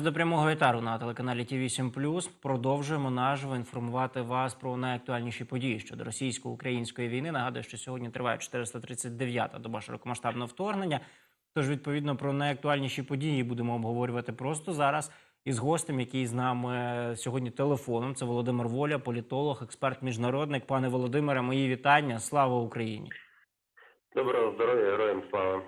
Повертаємось до прямого етару на телеканалі Ті 8 Продовжуємо наживо інформувати вас про найактуальніші події щодо російсько-української війни. Нагадую, що сьогодні триває 439-та доба широкомасштабного вторгнення. Тож, відповідно, про найактуальніші події будемо обговорювати просто зараз із гостем, який з нами сьогодні телефоном. Це Володимир Воля, політолог, експерт, міжнародник. Пане Володимире, мої вітання. Слава Україні! Доброго здоров'я, героям слава.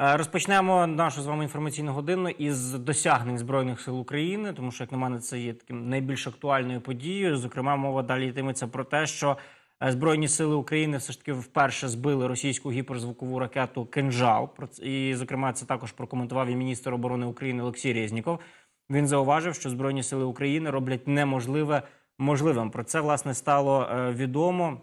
Е, Розпочнемо нашу з вами інформаційну годину із досягнень збройних сил України, тому що, як на мене, це є таким найбільш актуальною подією. Зокрема, мова далі йтиметься про те, що е, збройні сили України все ж таки вперше збили російську гіперзвукову ракету «Кинжал». І, зокрема, це також прокоментував і міністр оборони України Олексій Резніков. Він зауважив, що збройні сили України роблять неможливе можливим. Про це власне стало е, відомо.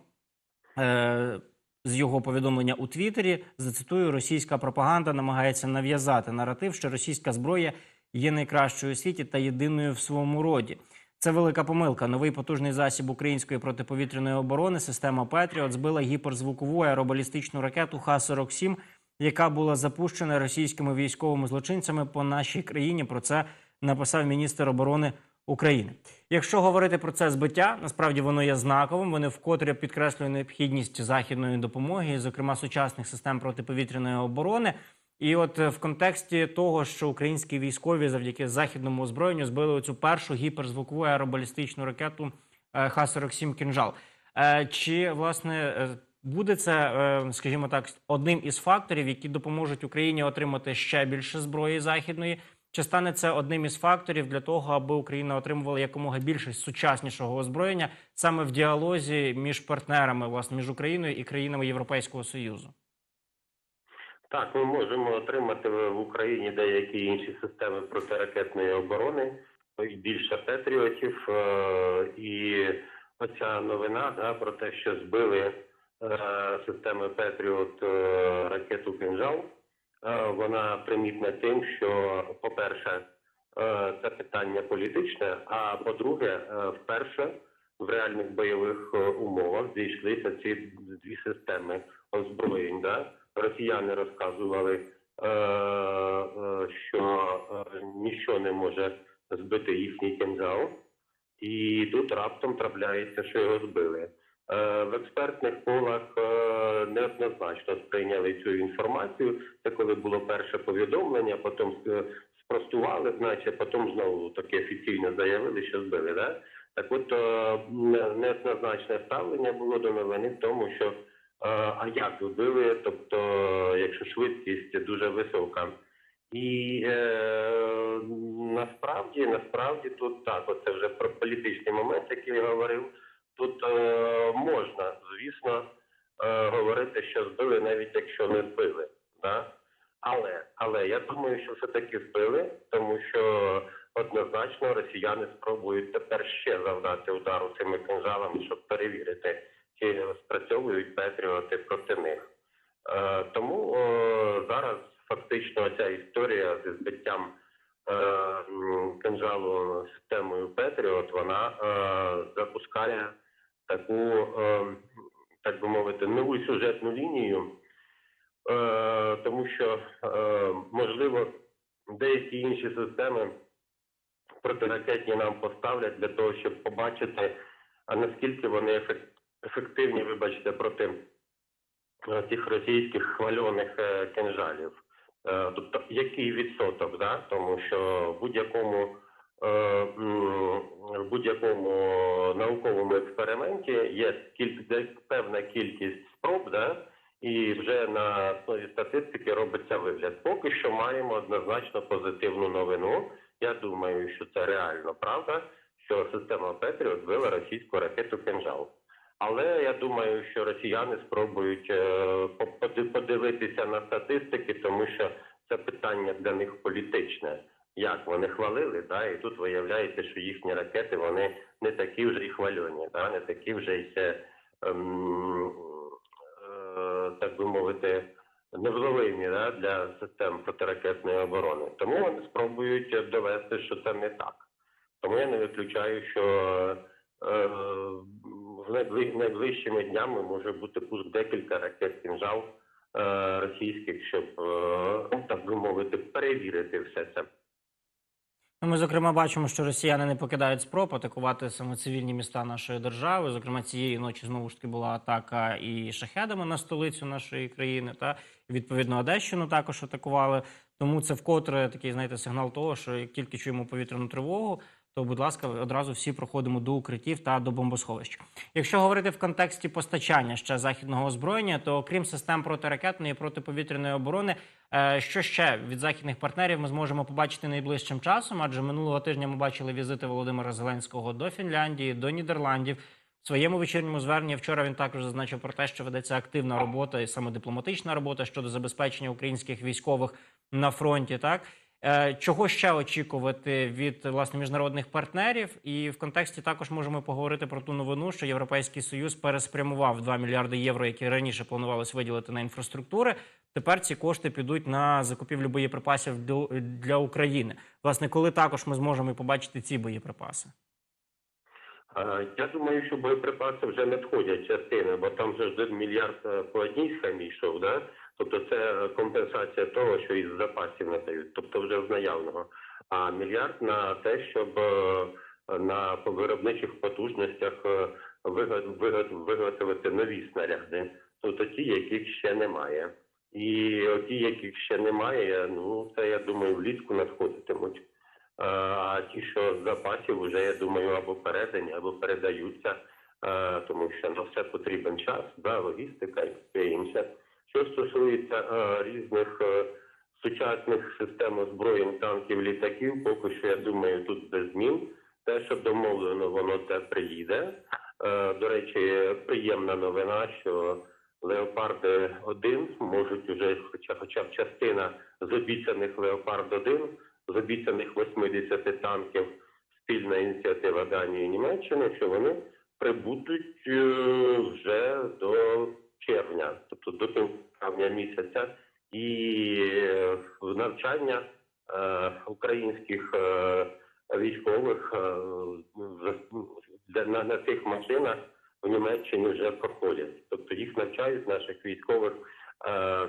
З його повідомлення у Твіттері, зацитую, російська пропаганда намагається нав'язати наратив, що російська зброя є найкращою у світі та єдиною в своєму роді. Це велика помилка. Новий потужний засіб української протиповітряної оборони, система Петріот, збила гіперзвукову аеробалістичну ракету Х-47, яка була запущена російськими військовими злочинцями по нашій країні. Про це написав міністр оборони України. Якщо говорити про це збиття, насправді воно є знаковим. Вони вкотре підкреслює необхідність західної допомоги, зокрема сучасних систем протиповітряної оборони. І от е, в контексті того, що українські військові завдяки західному озброєнню збили цю першу гіперзвукову аеробалістичну ракету е, Х-47 «Кінжал». Е, Чи власне буде це, скажімо так, одним із факторів, які допоможуть Україні отримати ще більше зброї західної? Чи стане це одним із факторів для того, аби Україна отримувала якомога більше сучаснішого озброєння саме в діалозі між партнерами, власне, між Україною і країнами Європейського союзу? Так, ми можемо отримати в Україні деякі інші системи протиракетної оборони, більше патріотів. е, І оця новина да, про те, що збили е, системи Петріот е, ракету «Кинжал», е, вона примітна тим, що, по-перше, е, це питання політичне, а по-друге, е, вперше в реальних бойових е, умовах зійшлися ці дві системи озброєнь. Да? Росіяни розказували, е, е, що е, ніщо не може збити їхній кінжал, і тут раптом трапляється, що його збили. Е, В експертних колах е, неоднозначно сприйняли цю інформацію. Це коли було перше повідомлення, потім е, спростували, значить, потім знову таки офіційно заявили, що збили. Да? Так от неоднозначне ставлення було до новини в тому, що а як збили, тобто, якщо швидкість дуже висока. І е, насправді, насправді тут так, оце вже про політичний момент, який я говорив. Тут е, можна, звісно, е, говорити, що збили, навіть якщо не збили. Да? Але, але я думаю, що все-таки збили, тому що однозначно росіяни спробують тепер ще завдати удару цими кинжалами, щоб перевірити, чи спрацьовують патріоти проти них. Е, тому е, зараз фактично ця історія зі збиттям е, кинжалу системою Петріот, вона е, запускає таку, е, так би мовити, нову сюжетну лінію, е, тому що е, можливо деякі інші системи протиракетні нам поставлять для того, щоб побачити, а наскільки вони ефективні, вибачте, проти тих російських хвальоних кинжалів. Е, Тобто, який відсоток, да? тому що будь-якому будь-якому науковому експерименті є кіль- певна кількість спроб, да? і вже на основі статистики робиться вигляд. Поки що маємо однозначно позитивну новину. Я думаю, що це реально правда, що система Петріот збила російську ракету «Кинжал». Але я думаю, що росіяни спробують е, по- поди- подивитися на статистики, тому що це питання для них політичне. Як вони хвалили, да, і тут виявляється, що їхні ракети вони не такі вже і хвальоні, да, не такі вже й ще, ем, е, так би мовити, невловимі да, для систем протиракетної оборони. Тому вони спробують довести, що це не так. Тому я не виключаю, що е, в найближчими днями може бути пуск декілька ракет кінжал е, російських, щоб е, так би мовити перевірити все це. Ну, Ми, зокрема, бачимо, що росіяни не покидають спроб атакувати саме цивільні міста нашої держави. Зокрема, цієї ночі знову ж таки була атака і шахедами на столицю нашої країни. Та відповідно Одещину також атакували. Тому це вкотре такий, знаєте, сигнал того, що як тільки чуємо повітряну тривогу, то, будь ласка, одразу всі проходимо до укриттів та до бомбосховищ. Якщо говорити в контексті постачання ще західного озброєння, то окрім систем протиракетної і протиповітряної оборони, е, що ще від західних партнерів ми зможемо побачити найближчим часом? Адже минулого тижня ми бачили візити Володимира Зеленського до Фінляндії, до Нідерландів. В своєму вечірньому зверненні вчора він також зазначив про те, що ведеться активна робота і саме дипломатична робота щодо забезпечення українських військових на фронті. Так чого ще очікувати від власне міжнародних партнерів? І в контексті також можемо поговорити про ту новину, що Європейський Союз переспрямував 2 мільярди євро, які раніше планувалось виділити на інфраструктури. Тепер ці кошти підуть на закупівлю боєприпасів для України. Власне, коли також ми зможемо побачити ці боєприпаси? Е, Я думаю, що боєприпаси вже надходять частини, бо там вже мільярд е, по одній схемі йшов, да? Тобто це компенсація того, що із запасів надають, тобто вже з наявного. А мільярд на те, щоб е, на виробничих потужностях е, виго- виго- виготовити нові снаряди, тобто ті, яких ще немає. І ті, яких ще немає, ну це я думаю, влітку надходитимуть. Е, А ті, що з запасів, вже я думаю, або передані, або передаються, тому що на все потрібен час, да, логістика і інше. Що стосується е, різних е, сучасних систем озброєнь, танків, літаків, поки що я думаю, тут без змін. Те, що домовлено, воно те приїде. Е, До речі, приємна новина, що Леопарди 1 можуть уже, хоча хоча б частина з обіцяних Леопард 1 з обіцяних 80 танків спільна ініціатива Данії і Німеччини, що вони прибудуть е, вже до червня, тобто до травня місяця, і е, навчання е, українських е, військових е, на, на цих машинах в Німеччині вже проходять. Тобто їх навчають наших військових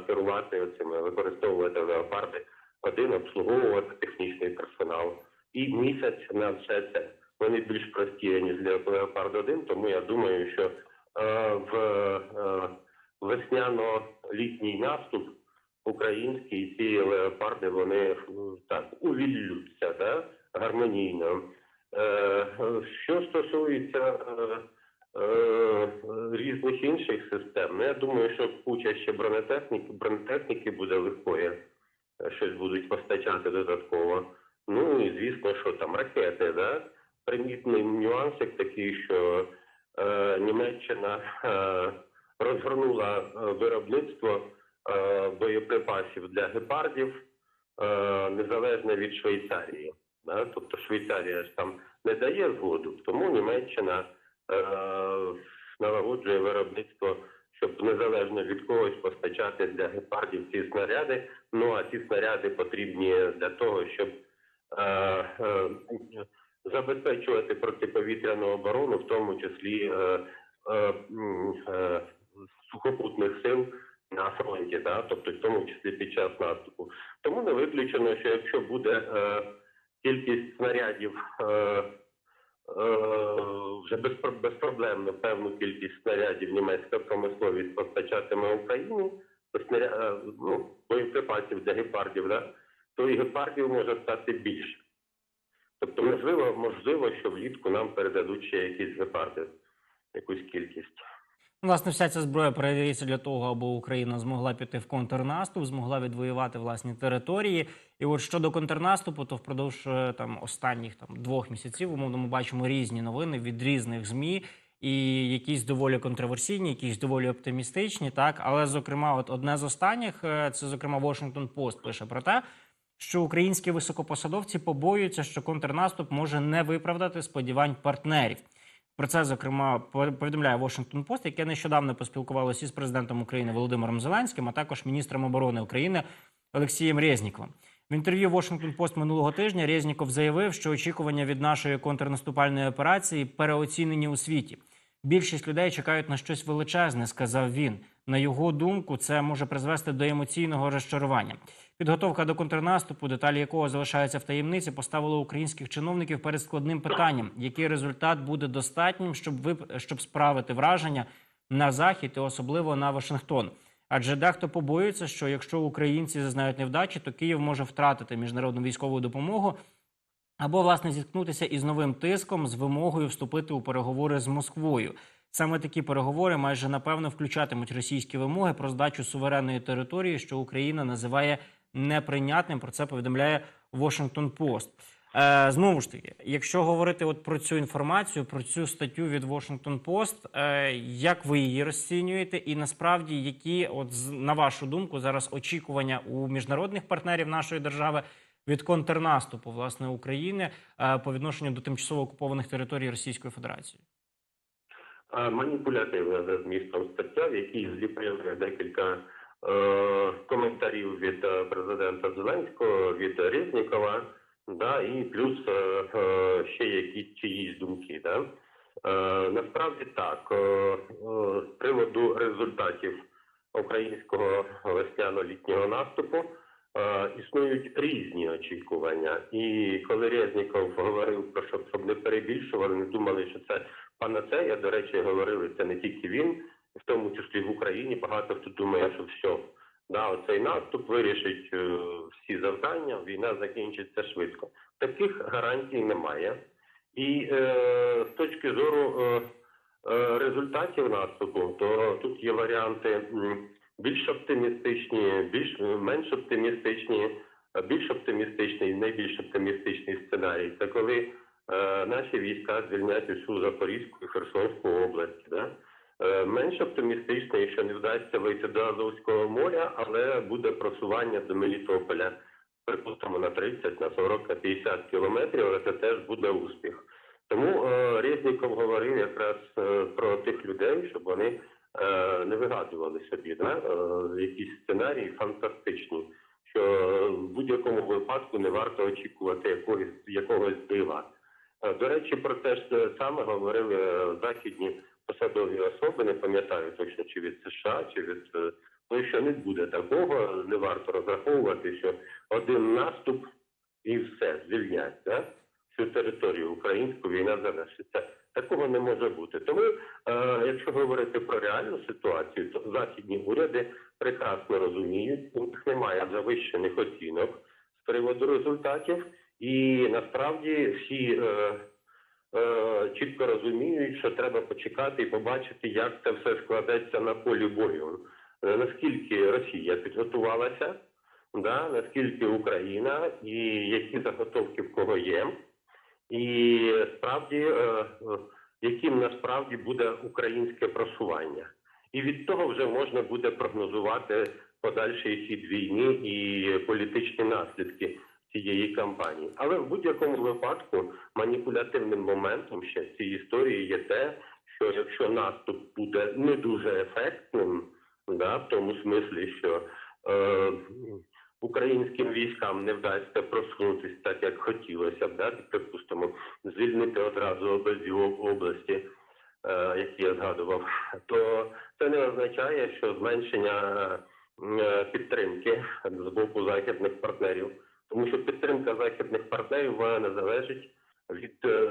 керувати оцими, використовувати леопарди один обслуговувати технічний персонал. І місяць на все це. Вони більш прості, ніж для Леопард 1, тому я думаю, що в е, весняно-літній наступ український ці леопарди вони ну, так увіллються да, гармонійно. Е, е, що стосується е, е, різних інших систем, ну, я думаю, що куча ще бронетехніки, бронетехніки буде легкої е, щось будуть постачати додатково. Ну і звісно, що там ракети, да? Примітний нюансик такий, що е, Німеччина е, розгорнула е, виробництво е, боєприпасів для гепардів е, незалежно від Швейцарії. Тобто Швейцарія ж там не дає згоду, тому Німеччина е, налагоджує виробництво щоб незалежно від когось постачати для гепардів ці снаряди. Ну а ці снаряди потрібні для того, щоб е, е, забезпечувати протиповітряну оборону, в тому числі е, е, е, сухопутних сил на фронті, да? тобто в тому числі під час наступу. Тому не виключено, що якщо буде е, кількість снарядів. Е, Е, вже безпро- безпроблемно певну кількість снарядів німецька промисловість постачатиме Україні, то снаря... е, ну, боєприпасів для гепардів, да? то і гепардів може стати більше. Тобто, можливо, можливо, що влітку нам передадуть ще якісь гепарди, якусь кількість. Власне, вся ця зброя передається для того, аби Україна змогла піти в контрнаступ, змогла відвоювати власні території. І от щодо контрнаступу, то впродовж е, там останніх там двох місяців умовно ми бачимо різні новини від різних змі. І якісь доволі контроверсійні, якісь доволі оптимістичні, так але зокрема, от одне з останніх е, це зокрема Washington Post пише про те, що українські високопосадовці побоюються, що контрнаступ може не виправдати сподівань партнерів. Про це зокрема по- повідомляє Washington Post, яке нещодавно поспілкувалося із президентом України Володимиром Зеленським, а також міністром оборони України Олексієм Резніковим. В інтерв'ю Washington Post минулого тижня Резніков заявив, що очікування від нашої контрнаступальної операції переоцінені у світі. Більшість людей чекають на щось величезне, сказав він. На його думку, це може призвести до емоційного розчарування. Підготовка до контрнаступу, деталі якого залишаються в таємниці, поставила українських чиновників перед складним питанням: який результат буде достатнім, щоб вип... щоб справити враження на захід і особливо на Вашингтон. Адже дехто побоюється, що якщо українці зазнають невдачі, то Київ може втратити міжнародну військову допомогу або власне зіткнутися із новим тиском з вимогою вступити у переговори з Москвою. Саме такі переговори майже напевно включатимуть російські вимоги про здачу суверенної території, що Україна називає неприйнятним. Про це повідомляє Washington Post. Е, знову ж таки, якщо говорити от про цю інформацію, про цю статтю від Washington Post, е, як ви її розцінюєте, і насправді які, от на вашу думку, зараз очікування у міжнародних партнерів нашої держави від контрнаступу власне України е, по відношенню до тимчасово окупованих територій Російської Федерації? А, Маніпулятивна за змістом стаття, в якій зліпили декілька е, коментарів від е, президента Зеленського, від Резнікова, да, і плюс е, е, ще якісь чиїсь думки. Да. Е, насправді так, е, е, з приводу результатів українського весняно-літнього наступу е, існують різні очікування. І коли Резніков говорив про що, щоб не перебільшували, не думали, що це панацея, до речі, говорили це не тільки він, в тому числі в Україні. Багато хто думає, що все, да, оцей наступ вирішить е, всі завдання, війна закінчиться швидко. Таких гарантій немає. І е, з точки зору е, е, результатів наступу, то тут є варіанти більш оптимістичні, більш менш оптимістичні, більш оптимістичний, найбільш оптимістичний сценарій. Це коли е, наші війська звільнять усю Запорізьку і Херсонську область. Да? Е, менш оптимістично, якщо не вдасться вийти до Азовського моря, але буде просування до Мелітополя, припустимо, на 30, на 40, на 50 кілометрів, але це теж буде успіх. Тому е, Резніков говорив якраз е, про тих людей, щоб вони е, не вигадували собі да? е, якісь сценарії фантастичні, що в будь-якому випадку не варто очікувати якогось, якогось дива. Е, До речі, про те ж саме говорили е, західні посадові особи, не пам'ятаю точно, чи від США, чи від е, ну, що не буде такого, не варто розраховувати, що один наступ і все звільнять да? всю територію українську війна завершиться. Такого не може бути. Тому, е, якщо говорити про реальну ситуацію, то західні уряди прекрасно розуміють, у них немає завищених оцінок з приводу результатів, і насправді всі е, чітко розуміють, що треба почекати і побачити, як це все складеться на полі бою. Е, наскільки Росія підготувалася, да, наскільки Україна і які заготовки в кого є, і справді е, е, яким насправді буде українське просування. І від того вже можна буде прогнозувати подальший хід війни і політичні наслідки цієї кампанії. Але в будь-якому випадку маніпулятивним моментом ще в цій історії є те, що якщо наступ буде не дуже ефектним, да, в тому смислі, що е, українським військам не вдасться просунутися так, як хотілося б, да, припустимо, звільнити одразу обидві області, е, які я згадував, то це не означає, що зменшення е, підтримки з боку західних партнерів, тому що підтримка західних партнерів вона не залежить від е,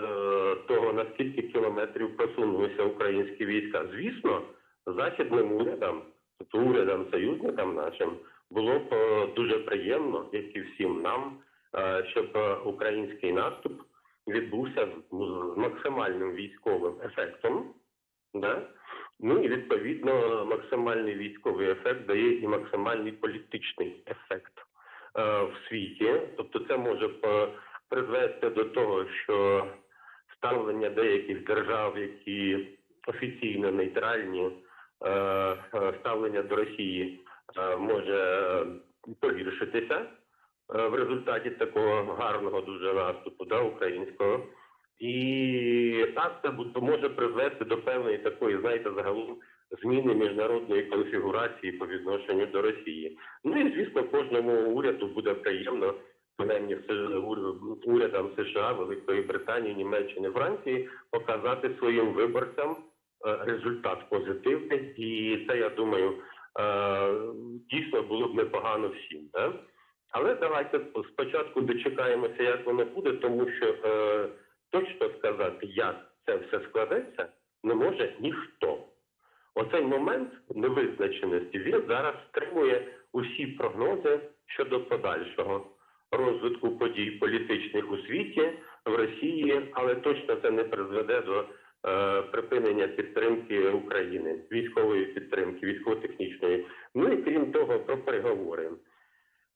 того, наскільки кілометрів просунулися українські війська. Звісно, західним урядам, тобто урядам союзникам нашим, було б е, дуже приємно, як і всім нам, е, щоб е, український наступ відбувся з, з максимальним військовим ефектом. Да? Ну і відповідно максимальний військовий ефект дає і максимальний політичний ефект в світі. Тобто, це може призвести до того, що ставлення деяких держав, які офіційно нейтральні, е, е, ставлення до Росії е, може е, погіршитися е, в результаті такого гарного дуже наступу да, українського. І так це може призвести до певної такої, знаєте, загалом зміни міжнародної конфігурації по відношенню до Росії. Ну і звісно, кожному уряду буде приємно, принаймні урядам США, Великої Британії, Німеччини, Франції, показати своїм виборцям е, результат позитивний, і це я думаю е, дійсно було б непогано всім. Да? Але давайте спочатку дочекаємося, як воно буде, тому що е, точно сказати, як це все складеться, не може ніхто. Оцей момент невизначеності він зараз стримує усі прогнози щодо подальшого розвитку подій політичних у світі, в Росії, але точно це не призведе до е, припинення підтримки України, військової підтримки, військово-технічної. Ну і крім того, про переговори.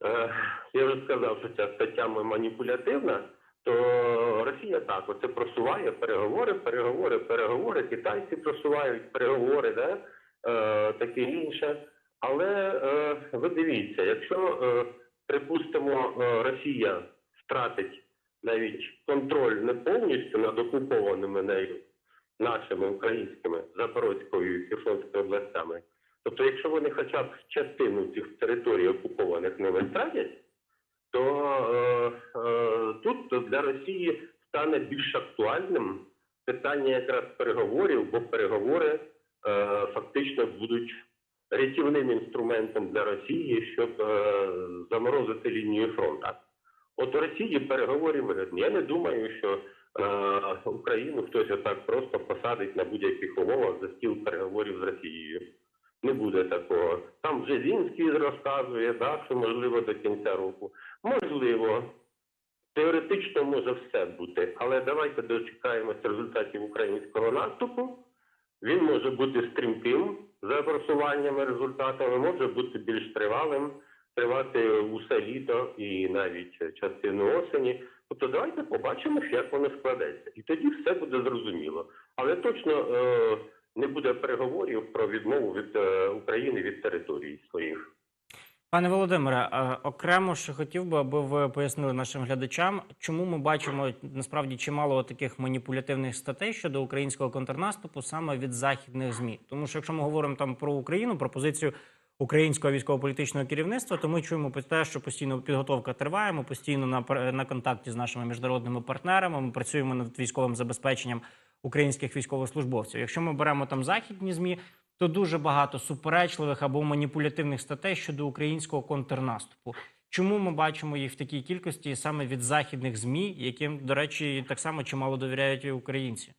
Е, я вже сказав, що ця стаття маніпулятивна, то Росія так оце просуває переговори, переговори, переговори. Китайці просувають переговори, да? е, таке інше. Але е, ви дивіться, якщо е, припустимо, е, Росія втратить навіть контроль не повністю над окупованими нею нашими українськими Запорозькою і Херсонською областями, тобто, якщо вони хоча б частину цих територій окупованих ними втратять, то е, е, тут для Росії стане більш актуальним питання якраз переговорів, бо переговори е, фактично будуть рятівним інструментом для Росії, щоб е, заморозити лінію фронту. От у Росії переговорів вигідні. Я не думаю, що е, Україну хтось отак просто посадить на будь-яких умовах за стіл переговорів з Росією. Не буде такого. Там вже Зінський розказує, да, що можливо до кінця року. Можливо, теоретично може все бути, але давайте дочекаємося результатів українського наступу. Він може бути стрімким за просуваннями результатами, може бути більш тривалим, тривати усе літо і навіть частину осені. Тобто давайте побачимо, як воно складеться. І тоді все буде зрозуміло. Але точно е, не буде переговорів про відмову від е, України від територій своїх. Пане Володимире, е, окремо ще хотів би, аби ви пояснили нашим глядачам, чому ми бачимо насправді чимало таких маніпулятивних статей щодо українського контрнаступу саме від західних змі. Тому що якщо ми говоримо там про Україну, про позицію українського військово-політичного керівництва, то ми чуємо про те, що постійно підготовка триває. Ми постійно на на контакті з нашими міжнародними партнерами. Ми працюємо над військовим забезпеченням українських військовослужбовців. Якщо ми беремо там західні змі, то дуже багато суперечливих або маніпулятивних статей щодо українського контрнаступу. Чому ми бачимо їх в такій кількості саме від західних змі, яким, до речі, так само чимало довіряють і українці?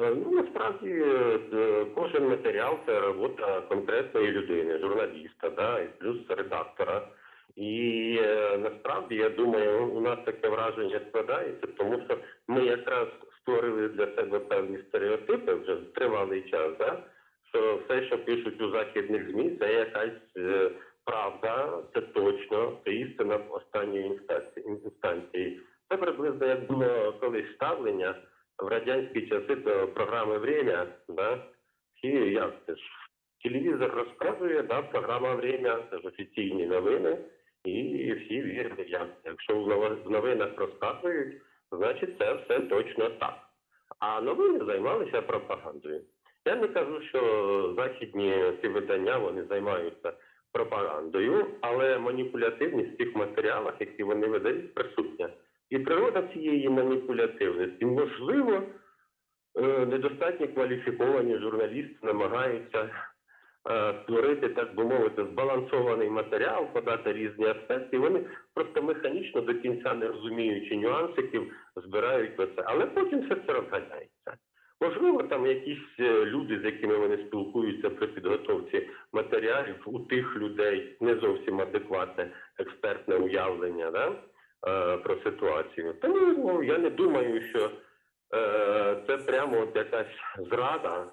Е, Ну, насправді е, кожен матеріал це робота конкретної людини, журналіста, да, і плюс редактора. І е, насправді я думаю, у нас таке враження складається, тому що ми якраз створили для себе певні стереотипи вже тривалий час, да, що все, що пишуть у західних ЗМІ, це якась е, правда, це точно, це істина в останньої інстанції. Це приблизно як було колись ставлення в радянські часи до програми «Время», да, всі, як це ж, телевізор розказує, да, програма «Время», це ж офіційні новини, і всі вірили, як. Якщо в новинах розказують, значить це все точно так. А новини займалися пропагандою. Я не кажу, що західні ці видання вони займаються пропагандою, але маніпулятивність в тих матеріалах, які вони видають, присутня. І природа цієї маніпулятивності, можливо, е, недостатньо кваліфіковані журналісти намагаються створити, так би мовити, збалансований матеріал, подати різні аспекти. і Вони просто механічно до кінця не розуміючи нюансиків, збирають це. Але потім все це розганяється. Можливо, там якісь е, люди, з якими вони спілкуються при підготовці матеріалів, у тих людей не зовсім адекватне експертне уявлення да? е, про ситуацію. Тому ну, я не думаю, що е, це прямо якась зрада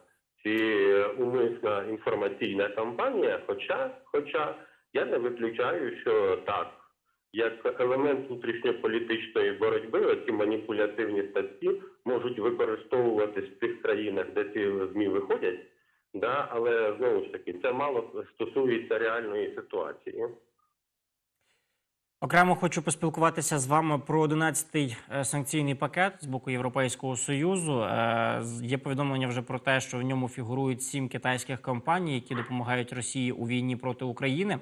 чи умисна інформаційна кампанія. Хоча, хоча я не виключаю, що так, як елемент внутрішньополітичної боротьби, ці маніпулятивні статті можуть використовуватись в тих країнах, де ці змі виходять. Да, але знову ж таки, це мало стосується реальної ситуації. Окремо хочу поспілкуватися з вами про 11-й е, санкційний пакет з боку Європейського союзу. Е, Є повідомлення вже про те, що в ньому фігурують сім китайських компаній, які допомагають Росії у війні проти України.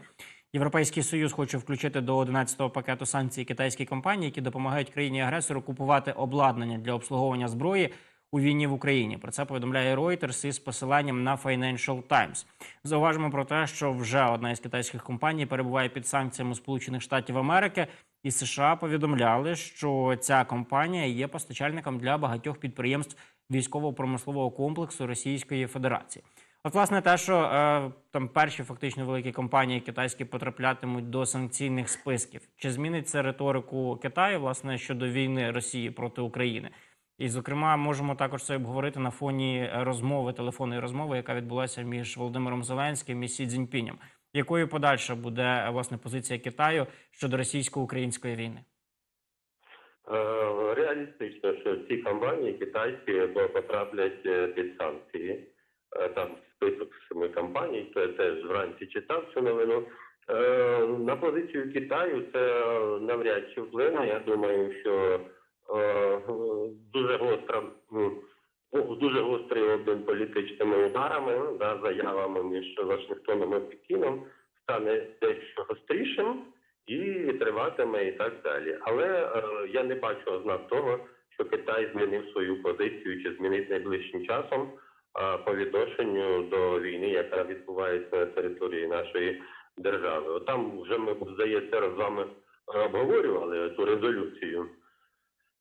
Європейський союз хоче включити до 11-го пакету санкцій китайські компанії, які допомагають країні агресору купувати обладнання для обслуговування зброї у війні в Україні. Про це повідомляє Reuters із посиланням на Financial Times. Зауважимо про те, що вже одна із китайських компаній перебуває під санкціями Сполучених Штатів Америки, і США повідомляли, що ця компанія є постачальником для багатьох підприємств військово-промислового комплексу Російської Федерації. От, власне, те, що е, там перші фактично великі компанії китайські потраплятимуть до санкційних списків, чи змінить це риторику Китаю власне щодо війни Росії проти України? І, зокрема, можемо також це обговорити на фоні розмови, телефонної розмови, яка відбулася між Володимиром Зеленським і Сі Цзіньпінем. Якою подальша буде е, власне позиція Китаю щодо російсько-української війни? Е, Реалістично, що ці компанії китайські потраплять е, під санкції. Е, Там список семи компаній, то я теж вранці читав цю новину. Е, На позицію Китаю це навряд чи вплине. Я думаю, що е, дуже гостра, ну, дуже гострий обмін політичними ударами, ну, да, заявами між Вашингтоном і Пекіном стане дещо гострішим і триватиме і так далі. Але е, я не бачу ознак того, що Китай змінив свою позицію чи змінить найближчим часом е, по відношенню до війни, яка відбувається на території нашої держави. Там вже ми здається з вами обговорювали цю резолюцію.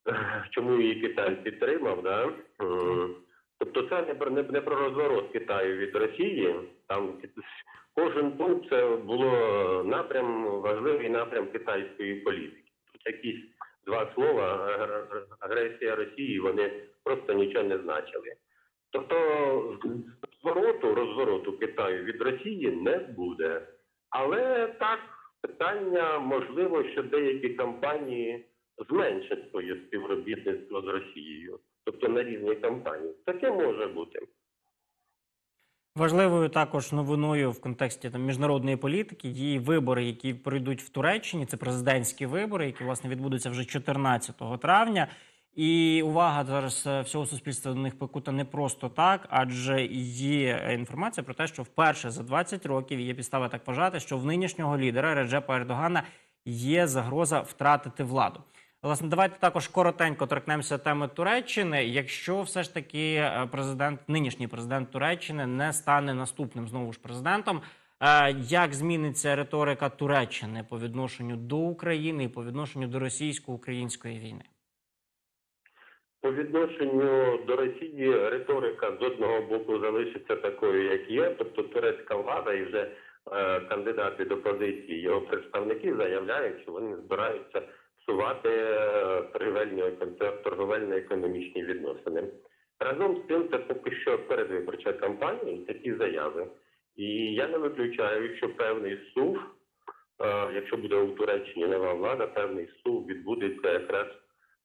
Чому її Китай підтримав? Да? Тобто це не не, не про розворот Китаю від Росії. Там кожен пункт це було напрям, важливий напрям китайської політики. Тут якісь два слова агресія Росії, вони просто нічого не значили. Тобто звороту, розвороту Китаю від Росії не буде. Але так, питання можливо, що деякі компанії зменшать своє співробітництво з Росією, тобто на рівні компанії. Таке може бути. Важливою також новиною в контексті там міжнародної політики є вибори, які пройдуть в Туреччині. Це президентські вибори, які власне відбудуться вже 14 травня. І увага зараз е, всього суспільства до них покута не просто так, адже є інформація про те, що вперше за 20 років є підстава так вважати, що в нинішнього лідера Реджепа Ердогана є загроза втратити владу. Власне, давайте також коротенько торкнемося теми Туреччини. Якщо все ж таки е, президент, нинішній президент Туреччини не стане наступним знову ж президентом, е, як зміниться риторика Туреччини по відношенню до України і по відношенню до російсько-української війни? По відношенню до Росії риторика з одного боку залишиться такою, як є. Тобто турецька влада і вже е, кандидати до позиції його представники заявляють, що вони збираються псувати е, торговельно-економічні відносини. Разом з тим, це поки що передвиборча кампанія і такі заяви. І я не виключаю, що певний сув, е, якщо буде у Туреччині нова влада, певний сув відбудеться якраз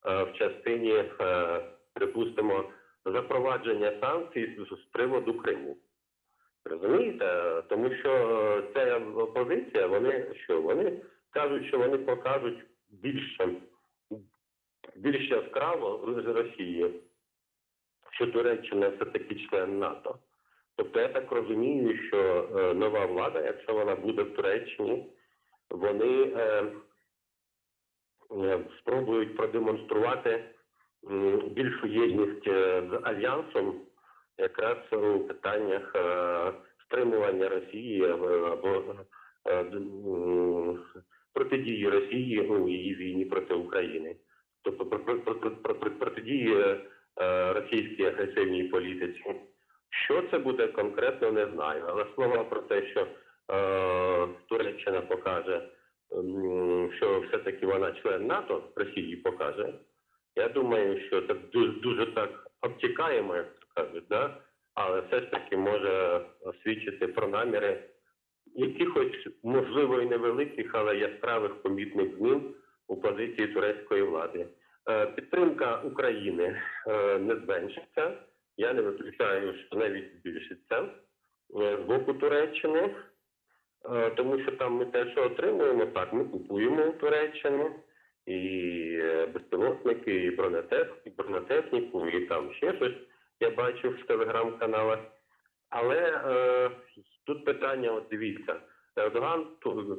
е, в частині, припустимо, запровадження санкцій з- приводу Криму. Розумієте? Тому що ця опозиція, вони що? Вони кажуть, що вони покажуть більше, більш яскраво з Росії, що Туреччина все-таки член НАТО. Тобто я так розумію, що е, нова влада, якщо вона буде в Туреччині, вони е, е, спробують продемонструвати більшу єдність е, з альянсом якраз у питаннях е, стримування Росії е, або е, протидії Росії у її війні проти України, тобто про- про- про- про- про- протидії е, російській агресивній політиці. Що це буде конкретно, не знаю. Але слова про те, що е, Туреччина покаже, м, що все-таки вона член НАТО, Росії покаже. Я думаю, що це дуже, дуже так обтікаємо, як то кажуть, да? але все ж таки може свідчити про наміри якихось, можливо, і невеликих, але яскравих помітних змін у позиції турецької влади. Е, Підтримка України е, не зменшиться. Я не виключаю, що навіть збільшиться е, з боку Туреччини, тому що там ми те, що отримуємо, так ми купуємо у Туреччину і безпілотники, і бронетех, і бронетехніку, і там ще щось я бачив в телеграм-каналах. Але тут питання: от дивіться, Ердоган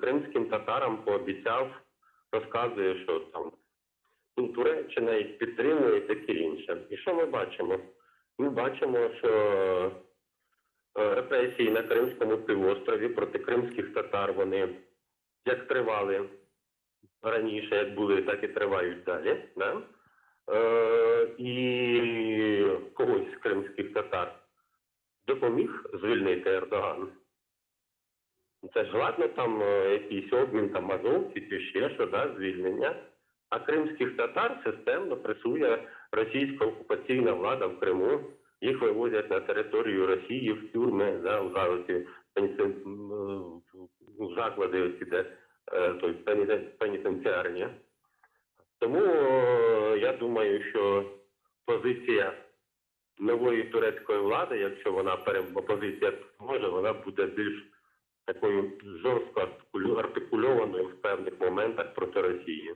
кримським татарам пообіцяв, розказує, що там ну, Туреччина їх підтримує і таке інше. І що ми бачимо? ми бачимо, що е, репресії на Кримському півострові проти кримських татар вони як тривали раніше, як були, так і тривають далі. Да? Е, і когось з кримських татар допоміг звільнити Ердоган. Це ж ладно там е, якийсь обмін там азовці чи ще що, да, звільнення. А кримських татар системно пресує російська окупаційна влада в Криму. Їх вивозять на територію Росії в тюрми, да, в заклади, в заклади оці, де пенітен- пенітенціарні. Тому е, я думаю, що позиція нової турецької влади, якщо вона опозиція може, вона буде більш такою жорстко артикульованою в певних моментах проти Росії.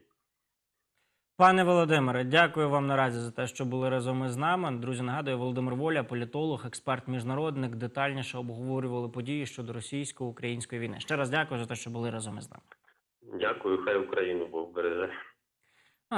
Пане Володимире, дякую вам наразі за те, що були разом із нами. Друзі, нагадую, Володимир Воля, політолог, експерт, міжнародник, детальніше обговорювали події щодо російсько-української війни. Ще раз дякую за те, що були разом із нами. Дякую, хай Україну Бог береже.